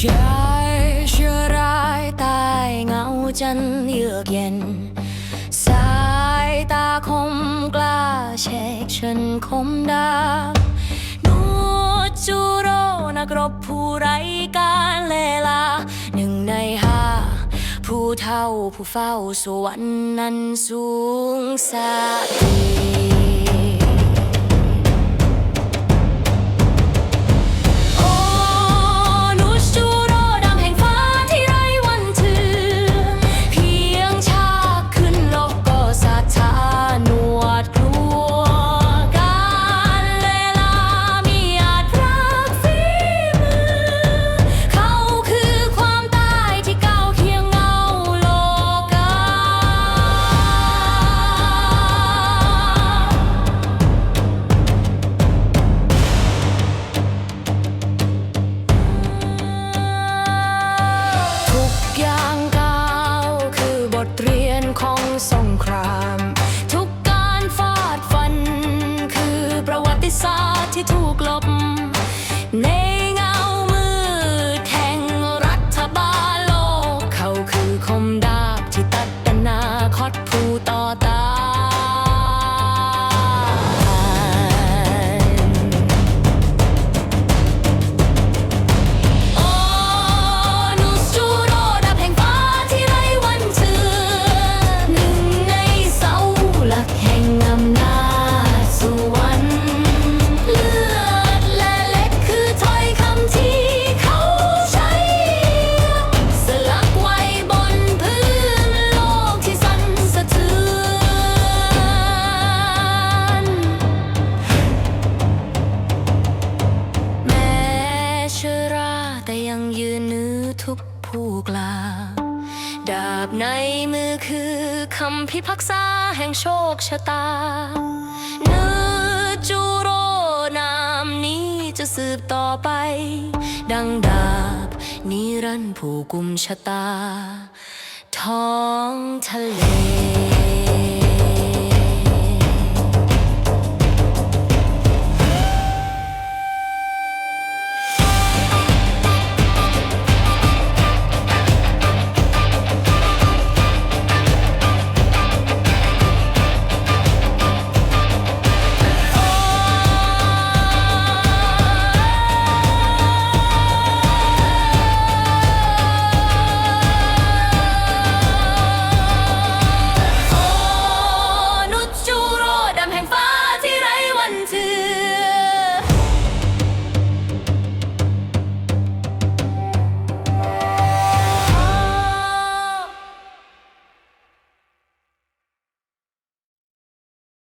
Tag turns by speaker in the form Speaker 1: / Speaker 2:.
Speaker 1: ชาเชื่อร้ายตายเงาจันเยือกเย็น สายตาคมกล้าเช็คฉันคมดาบนูจูโรนักรบผู้ไร้การเลลาหนึ่งในห้าผู้เท่าผู้เฝ้าสวรรค์นั้นสูงสักที คือ ทุกผู้กล้าดาบในมือคือคำพิพากษาแห่งโชคชะตาเนื้อจูโรนามนี้จะสืบต่อไป ดังดาบนิรันด์ผู้กุมชะตา ท้องทะเล